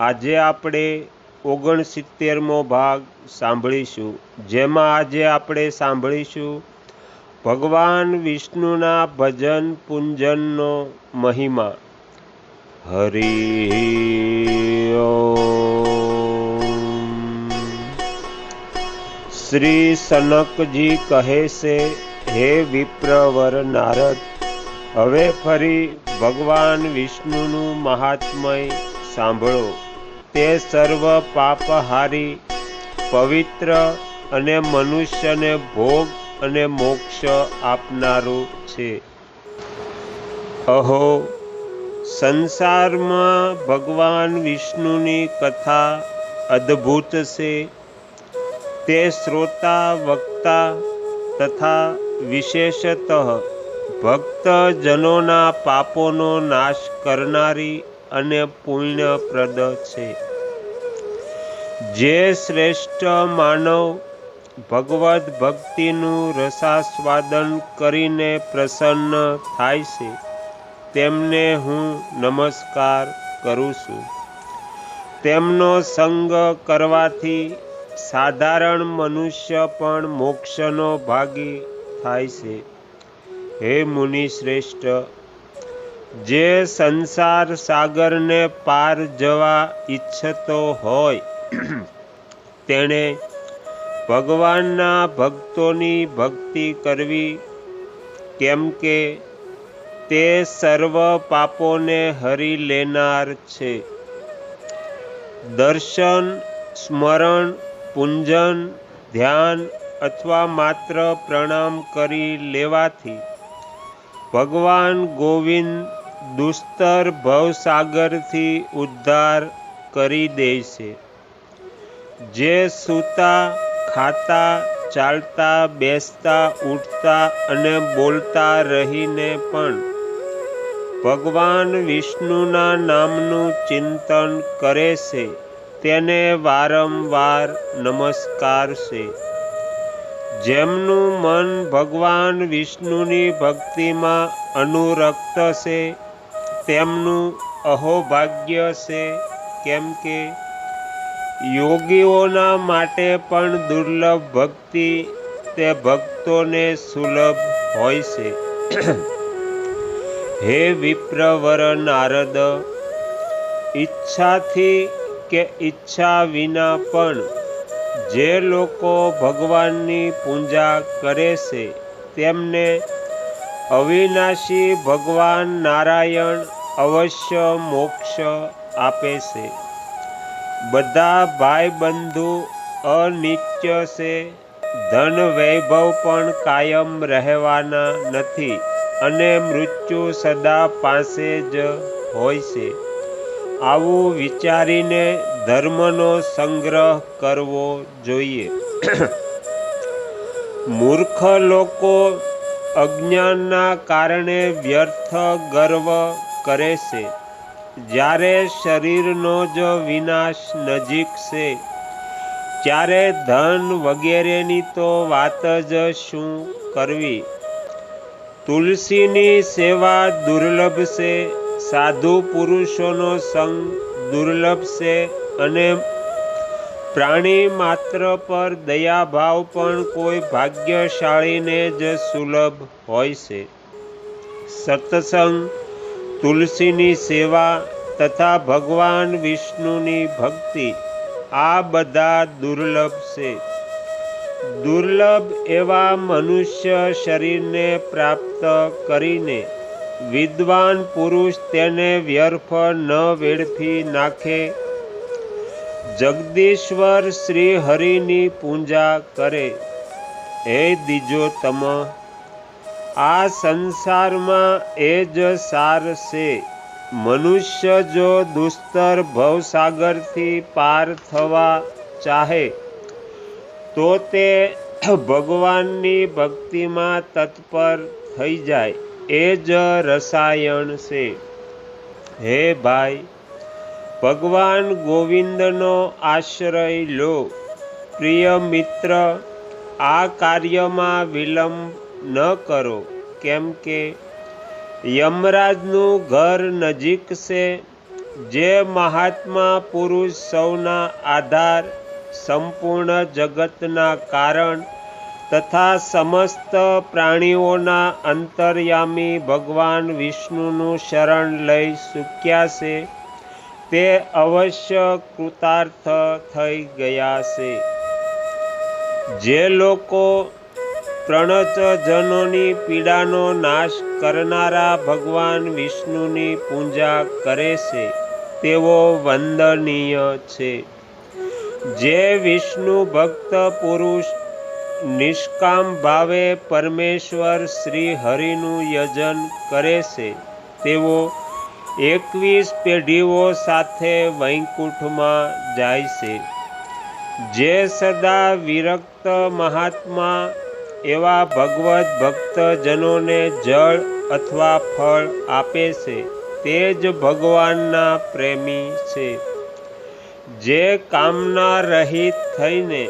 આજે આપણે ઓગણસિત્તેરમો ભાગ સાંભળીશું. જેમાં આજે આપણે સાંભળીશું ભગવાન વિષ્ણુના ભજન પૂંજનનો મહિમા. હરિ. શ્રી સનકજી કહે છે, હે વિપ્રવર નારદ, હવે ફરી ભગવાન વિષ્ણુનું મહાત્મય સાંભળો. તે સર્વ પાપહારી, પવિત્ર અને મનુષ્યને ભોગ અને મોક્ષ આપનારું છે. અહો, સંસારમાં ભગવાન વિષ્ણુની કથા અદ્ભુત છે. તે શ્રોતા, વક્તા તથા વિશેષતઃ ભક્તજનોના પાપોનો નાશ કરનારી અને પુણ્યપ્રદ છે. જે શ્રેષ્ઠ માનવ ભગવદ્ ભક્તિનું રસાસ્વાદન કરીને પ્રસન્ન થાય છે, તેમને હું નમસ્કાર કરું છું. તેમનો સંગ કરવાથી સાધારણ મનુષ્ય પણ મોક્ષનો ભાગી થાય છે. હે મુનિ શ્રેષ્ઠ, જે સંસાર સાગરને પાર જવા ઈચ્છતો હોય તેણે ભગવાનના ભક્તોની ભક્તિ કરવી, કેમ કે તે સર્વ પાપોને હરી લેનાર છે. દર્શન, સ્મરણ, પૂંજન, ધ્યાન અથવા માત્ર પ્રણામ કરી લેવાથી ભગવાન ગોવિંદ દુસ્તર ભવસાગરથી ઉદ્ધાર કરી દે છે. જે સૂતા, ખાતા, ચાલતા, બેસતા, ઉઠતા અને બોલતા રહીને પણ ભગવાન વિષ્ણુના નામનું ચિંતન કરે છે, તેને વારંવાર નમસ્કાર છે. જેમનું મન ભગવાન વિષ્ણુની ભક્તિમાં અનુરક્ત છે, તેમનું અહોભાગ્ય છે, કેમ કે યોગીઓના માટે પણ દુર્લભ ભક્તિ તે ભક્તોને સુલભ હોય છે. હે વિપ્રવર નારદ ઈચ્છાથી કે ઈચ્છા વિના પણ જે લોકો ભગવાનની પૂજા કરે છે તેમને અવિનાશી ભગવાન નારાયણ અવશ્ય મોક્ષ આપે છે. બધા ભાઈ બંધુ અનિત્ય છે. ધન વૈભવ પણ કાયમ રહેવાના નથી અને મૃત્યુ સદા પાસે જ હોય છે. આવું વિચારીને ધર્મનો સંગ્રહ કરવો જોઈએ. મૂર્ખ લોકો અજ્ઞાનના કારણે વ્યર્થ ગર્વ કરે છે. જ્યારે શરીરનો જ વિનાશ નજીક છે, ત્યારે ધન વગેરેની તો વાત જ શું કરવી? તુલસીની સેવા દુર્લભ છે, સાધુ પુરુષોનો સંગ દુર્લભ છે અને પ્રાણી માત્ર પર દયાભાવ પણ કોઈ ભાગ્યશાળીને જ સુલભ હોય છે. સત્સંગ તુલસીની સેવા તથા ભગવાન વિષ્ણુની ભક્તિ, આ બધા દુર્લભ છે. દુર્લભ એવા મનુષ્ય શરીરને પ્રાપ્ત કરીને વિદ્વાન પુરુષ તેને વ્યર્થ ન વેડફી નાખે. જગદીશ્વર શ્રી હરિની પૂજા કરે. હે દીજો તમ આ સંસારમાં એ જ સાર છે. મનુષ્ય જો દુસ્તર ભવસાગરથી પાર થવા ચાહે, તો તે ભગવાનની ભક્તિમાં તત્પર થઈ જાય. એ જ રસાયણ છે. હે ભાઈ, ભગવાન ગોવિંદનો આશ્રય લો. પ્રિય મિત્ર, આ કાર્યમાં વિલંબ ન કરો, કેમ કે યમરાજનું ઘર નજીક છે. જે મહાત્મા પુરુષ સૌના આધાર, સંપૂર્ણ જગતના કારણ તથા સમસ્ત પ્રાણીઓના અંતર્યામી ભગવાન વિષ્ણુનું શરણ લઈ ચૂક્યા છે, તે અવશ્ય કૃતાર્થ થઈ ગયા છે. જે લોકો પ્રણતજનોની પીડાનો નાશ કરનારા ભગવાન વિષ્ણુની પૂજા કરે છે. તેઓ વંદનીય છે. જે વિષ્ણુ ભક્ત પુરુષ નિષ્કામ ભાવે પરમેશ્વર શ્રી હરિનું યજન કરે છે, તેઓ એકવીસ પેઢીઓ સાથે વૈકુંઠમાં જાય છે. જે સદા વિરક્ત મહાત્મા એવા ભગવત ભક્તજનોને જળ અથવા ફળ આપે છે. તે જ ભગવાનના પ્રેમી છે. જે કામના રહિત થઈને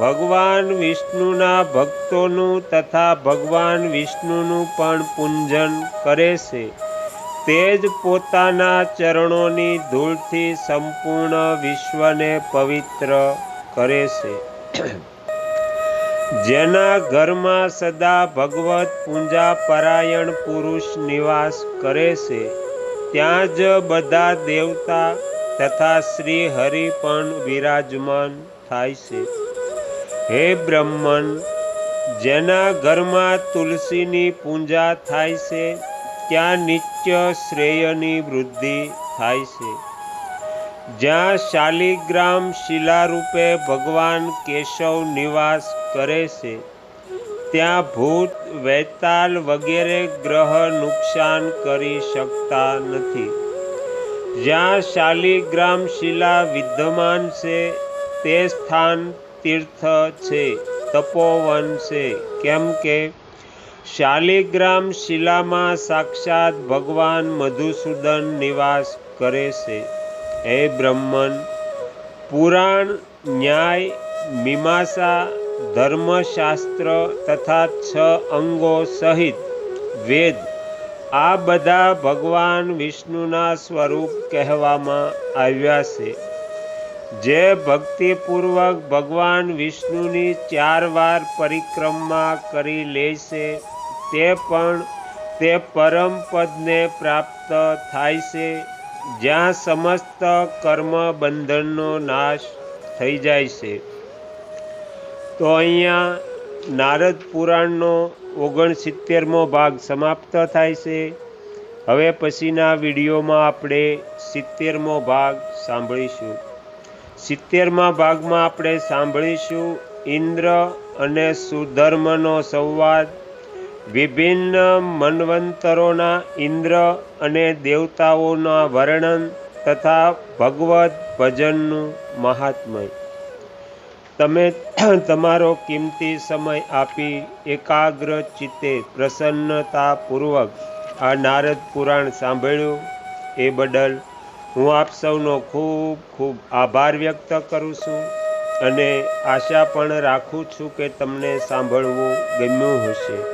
ભગવાન વિષ્ણુના ભક્તોનું તથા ભગવાન વિષ્ણુનું પણ પૂંજન કરે છે. તે જ પોતાના ચરણોની ધૂળથી સંપૂર્ણ વિશ્વને પવિત્ર કરે છે. જેના ઘરમાં સદા ભગવત પૂજા પરાયણ પુરુષ નિવાસ કરે છે, ત્યાં જ બધા દેવતા તથા શ્રી હરિ પણ વિરાજમાન થાય છે. હે બ્રહ્મન, જેના ઘરમાં તુલસીની પૂજા થાય છે, ત્યાં નિત્ય શ્રેયની વૃદ્ધિ થાય છે. જ્યાં શાલિગ્રામ શિલારૂપે ભગવાન કેશવ નિવાસ કરે છે, ત્યાં ભૂત, વૈતાલ વગેરે ગ્રહ નુકસાન કરી શકતા નથી. જ્યાં શાલિગ્રામ શિલા વિદ્યમાન છે, તે સ્થાન તીર્થ છે, તપોવન છે. કેમ કે શાલિગ્રામ શિલામાં સાક્ષાત ભગવાન મધુસૂદન નિવાસ કરે છે. હે બ્રહ્મન, પુરાણ, ન્યાય, મીમાંસા, ધર્મશાસ્ત્ર તથા છ અંગો સહિત વેદ, આ બધા ભગવાન વિષ્ણુના સ્વરૂપ કહેવામાં આવ્યા છે. જે ભક્તિપૂર્વક ભગવાન વિષ્ણુની ચાર વાર પરિક્રમા કરી લે છે, તે પણ તે પરમ પદને પ્રાપ્ત થાય છે. જ્યાં સમસ્ત કર્મ બંધનનો નાશ થઈ જાય છે. તો અહીંયા નારદ પુરાણનો ઓગણસિત્તેરમો ભાગ સમાપ્ત થાય છે. હવે પછીના વિડીયોમાં આપણે સિત્તેરમો ભાગ સાંભળીશું. સિત્તેરમા ભાગમાં આપણે સાંભળીશું ઇન્દ્ર અને સુધર્મનો સંવાદ વિભિન્ન મન્વંતરોના ઇન્દ્ર અને દેવતાઓના વર્ણન તથા ભગવદ્ ભજનનું મહાત્મય. તમે તમારો કિંમતી સમય આપી એકાગ્ર ચિત્તે પ્રસન્નતાપૂર્વક આ નારદ પુરાણ સાંભળ્યું એ બદલ હું આપ સૌનો ખૂબ ખૂબ આભાર વ્યક્ત કરું છું અને આશા પણ રાખું છું કે તમને સાંભળવું ગમ્યું હશે.